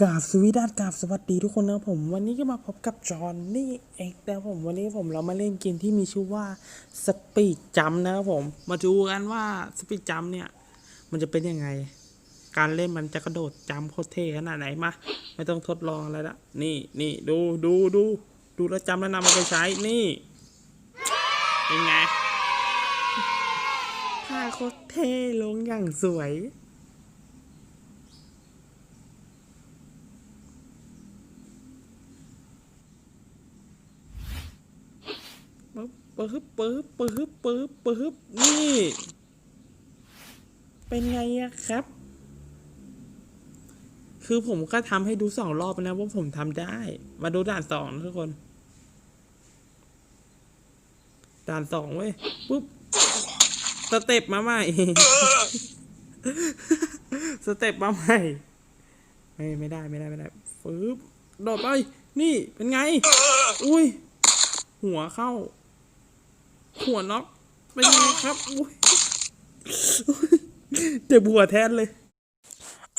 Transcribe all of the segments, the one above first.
กราบสวีดัสกราบสวัสดีทุกคนนะผม วันนี้ก็มาพบกับจอห์นนี่เองนะครับผมวันนี้ผมเรามาเล่นเกมที่มีชื่อว่าสปีดจัมนะครับผม มาดูกันว่าสปีดจัมเนี่ย มันจะเป็นยังไง การเล่นมันจะกระโดดจัมโคตรเท่ขนาดไหนมาไม่ต้องทดลองอะไรละนี่นี่ดูดูดูดูแล้วจำแล้วนำมาไปใช้นี่เป็นไงท่าโคตรเท่ลงอย่างสวย ปึ๊บปึ๊บปึ๊บปึ๊บปึ๊บนี่ เป็นไงอะครับ คือผมก็ทำให้ดูสองรอบนะว่าผมทำได้ มาดูด่านสองทุกคน ด่านสองเว้ยปุ๊บสเต็ปมาใหม่ สเต็ปมาใหม่ ไม่ไม่ได้ไม่ได้ไม่ได้ฟืบโดดไป นี่เป็นไง อุ้ย หัวเข้า หัวน็อกเป็นไงครับอุ้ยเจ็บหัวแทนเลย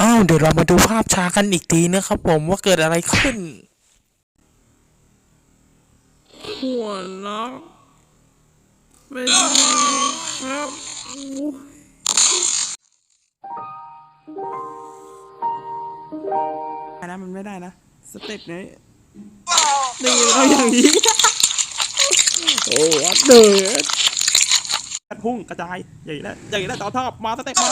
อ้าวเดี๋ยวเรามาดูภาพช้ากันอีกทีนะครับผมว่าเกิดอะไรขึ้น หัวน็อกเป็นไงครับอุ๊ยอันนั้นมันไม่ได้นะ สเต็ปนี้ดีเราอย่างนี้โอ้วัดเดือดพุ่งกระจายใหญ่แล้วใหญ่แล้วต่อทอบมาสเต็ปมา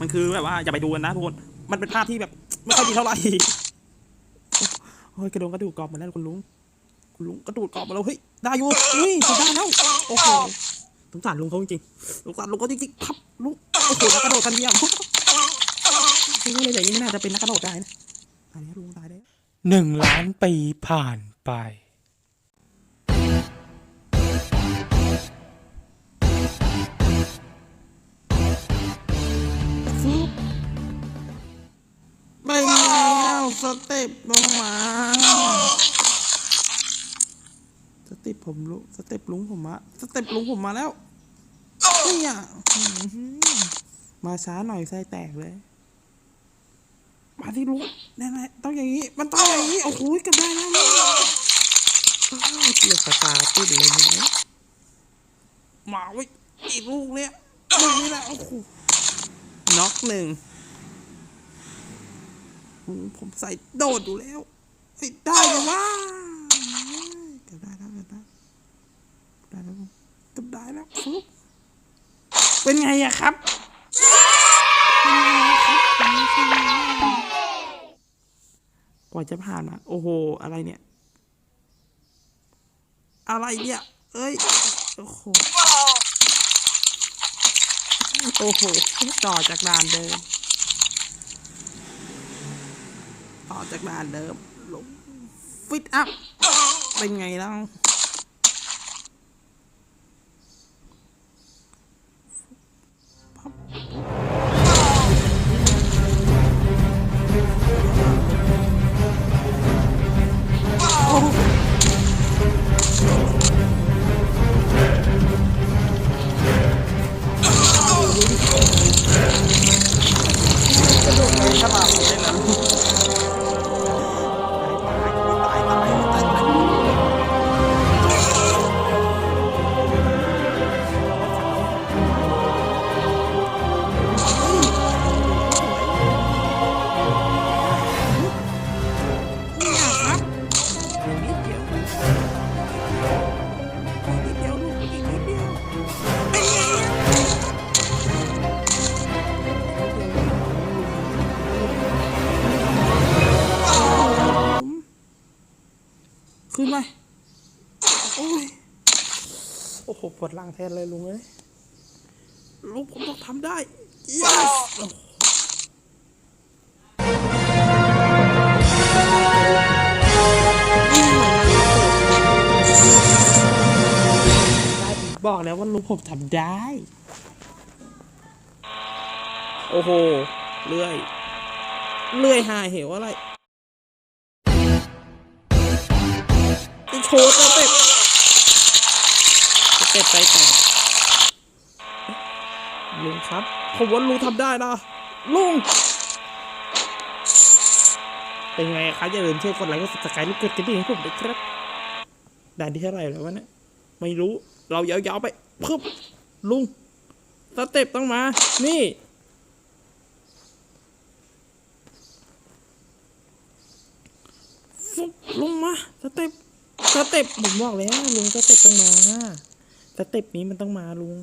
มันคือแบบว่าอย่าไปดูกันนะทุกคนมันเป็นภาพที่แบบไม่ค่อยดีเท่าไหร่โอ้ยกระโดงกระดูกกรอบมาแล้วคุณลุงคุณลุงกระดูกกรอบมาแล้วเฮ้ยได้อยู่อุ้ยสุดได้แล้วโอ้โหสงสารลุงเขาจริงๆสงสารลุงเขาจริงๆครับลุงโอ้โหนักกระโดดกันเยี่ยมไม่รู้เลยอย่างนี้ไม่น่าจะเป็นนักกระโดดได้นะตายแล้วลุงตายแล้วหนึ่งล้านปีผ่านไป สเต็ปลงมา สเต็ปผมลุสเต็ปลุงผมมา สเต็ปลุงผมมาแล้วนี่อะมาช้าหน่อยไส้แตกเลย มาที่ลุงแน่ๆต้องอย่างนี้ มันต้องอย่างนี้ โอ้โหกลับได้แล้วเนี่ยอ้าวกียร์สตาร์ติดเลยเนี่ยมาไว้ยอีกลูกเนี่ยลูกนี้แหละโอ้โหน็อกหนึ่ง ผมใส่โดดอยู่แล้วเฮ้ได้เลยว่าเก็บได้แล้วเก็บได้ได้แล้วเก็บได้แล้วเป็นไงอะครับเป็นไงอะครับกว่าจะผ่านมาโอ้โห อะไรเนี่ย อะไรเนี่ย เอ้ย โอ้โห โอ้โห ต่อจากด่านเดิม ต่อ จากบ้านเดิมลงฟิตอัพ เป็นไงแล้ว ปวดหลังแทนเลยลุงเอ้ยลุงผมต้องทำได้ yes โอ้โหบอกแล้วว่าลุงผมทำได้ โอ้โห เลื่อย เลื่อยหาเหวอะไรจะโชว์สเต็ป สเต็ปแตกลุงครับผมว่าลุงทำได้นะลุงเป็นไงครับอย่าลืมช่วยกดไลค์กด subscribe ลูกกดกระดิ่งให้ผมด้วยครับด่านที่เท่าไหร่แล้ววะเนี่ยไม่รู้เรายาวๆไปพึบลุงสเต็ปต้องมา นี่ฟุบลุงมาสเต็ปสเต็ปผมบอกแล้วลุงสเต็ปต้องมา สเต็ปนี้มันต้องมาลุง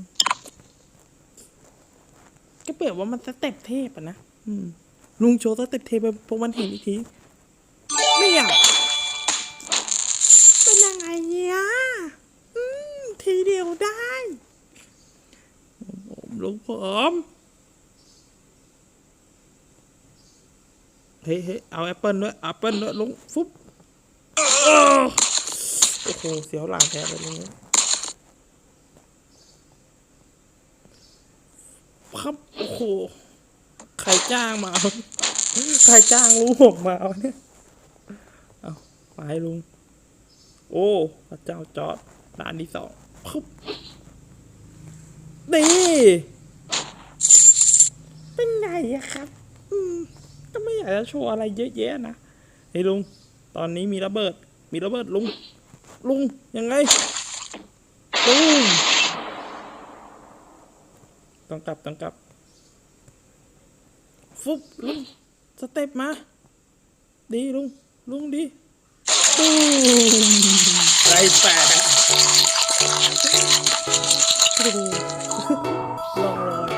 ก็เปรียบว่ามันสเต็ปเทพอะนะลุงโชว์สเต็ปเทพไปพวกมันเห็นอีกทีเนี่ยเป็นยังไงเนี่ยทีเดียวได้ผมลุงผมเฮ้ยเฮ้ยเอาแอปเปิลด้วยแอปเปิลด้วยลุงฟุ๊บโอ้โห เสียวหลังแท้เลยนี่ครับ โอ้โห ใครจ้างมา ใครจ้างลุงผมมาเนี่ย เอาไปลุง โอ้พระเจ้าจอดด่านที่สองปึ๊บนี่ เป็นไงอะครับ อืม ก็ไม่อยากจะโชว์อะไรเยอะแยะนะ เฮ้ยลุง ตอนนี้มีระเบิด มีระเบิดลุง ลุง ยังไง ลุง ต้องกลับ ต้องกลับ ฟุบลุงสเต็ปมา ดีลุง ลุงดีตูมไรแตกโอ้โหลองลอย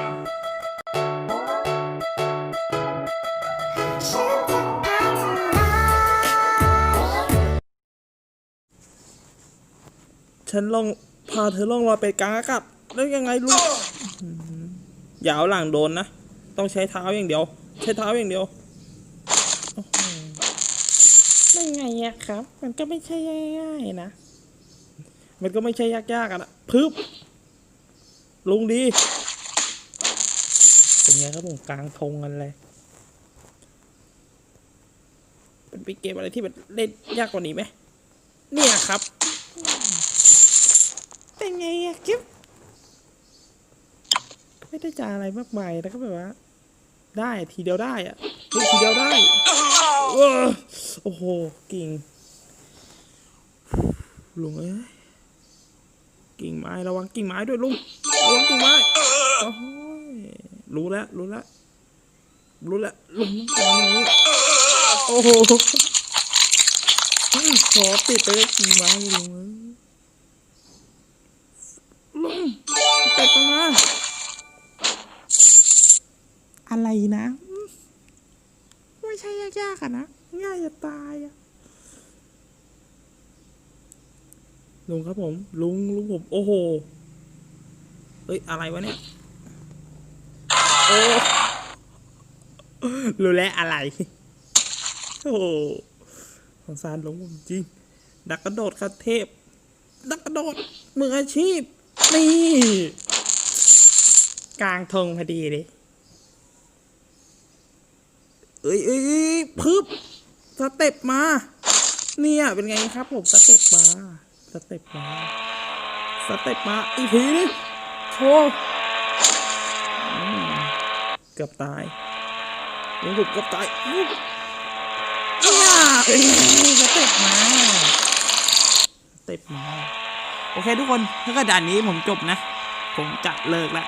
ฉันลองพาเธอล่องลอยไปกลางอากาศแล้วยังไงลุงอืมอย่าเอาหลังโดนนะ ต้องใช้เท้าอย่างเดียว ใช้เท้าอย่างเดียวโอ้โหได้ไงอะครับ มันก็ไม่ใช่ง่ายๆนะ มันก็ไม่ใช่ยากๆอะนะพึบลุงดี เป็นไงครับผมกลางธงกันเลยเป็นเกมอะไรที่มันเล่นยากกว่านี้ไหมเนี่ยครับ เป็นไงอะกิ๊บไม่ได้จาอะไรมากมายแล้วก็แบบว่า ได้ทีเดียวได้อะทีเดียวได้โอ้โหกิ่งลุงเอ้ยกิ่งไม้ระวังกิ่งไม้ด้วยลุงระวังกิ่งไม้โอ้โหรู้แล้วรู้แล้วรู้แล้วลุงตองการอย่างนี้โอ้โหขอติดไปกับกิ่งไม้ลุงเอ้ย นะ ไม่ใช่ยากๆอะนะ ง่ายจะตายอะลุงครับผม ลุงลุงผม โอ้โหเฮ้ย อะไรวะเนี่ย โอ้รู้แล้วอะไร โอ้โหสงสารลุงผมจริงดักกระโดดคัดเทพนักกระโดดมืออาชีพ นี่ กลางธงพอดีเลย อ้ยเอ้ยเอ้ยพึบสเต็ปมา เนี่ยเป็นไงครับผมสเต็ปมาสเต็ปมาสเต็ปมาอีกทีนึงโชว์เกือบตายลุงผมเกือบตายเนี่ยเอ้ยสเต็ปมาสเต็ปมาโอเคทุกคนถ้าเกิดด่านนี้ผมจบนะ ผมจะเลิกละ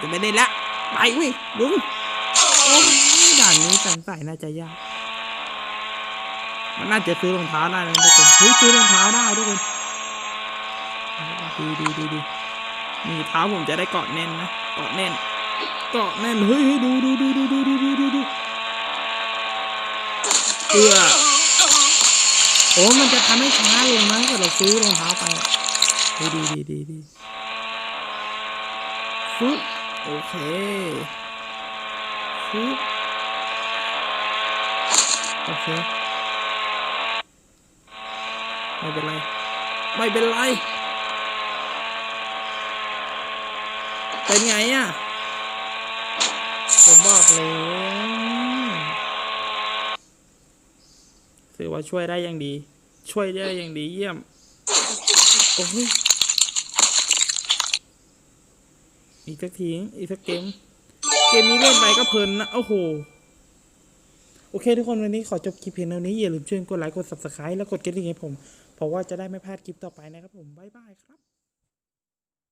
จะไม่ได้ละไปวิลุง ด่านนี้สงสัยน่าจะยาก มันน่าจะซื้อรองเท้าได้นะทุกคนเฮ้ยซื้อรองเท้าได้ทุกคนดีดีดีดีนี่เท้าผมจะได้เกาะแน่นนะเกาะแน่นเกาะแน่นเฮ้ยดูดูดูดูดูดูดูดูดูเพื่อโอ้มันจะทำให้ช้าลงนะถ้าเราซื้อรองเท้าไปดีดีดีดีดีฟึบโอเคฟึบ โอเค ไม่เป็นไร ไม่เป็นไร เป็นไงอะ ผมบอกเลยถือว่าช่วยได้อย่างดี ช่วยได้อย่างดีเยี่ยม โอ้ยอีกสักที อีกสักเกม เกมนี้เล่นไปก็เพลินนะ โอ้โห โอเคทุกคนวันนี้ขอจบคลิปเพียงเท่านี้ อย่าลืมช่วยกดไลค์กด subscribe แล้วกดกระดิ่งให้ผม เพราะว่าจะได้ไม่พลาดคลิปต่อไปนะครับผม บ๊ายบายครับ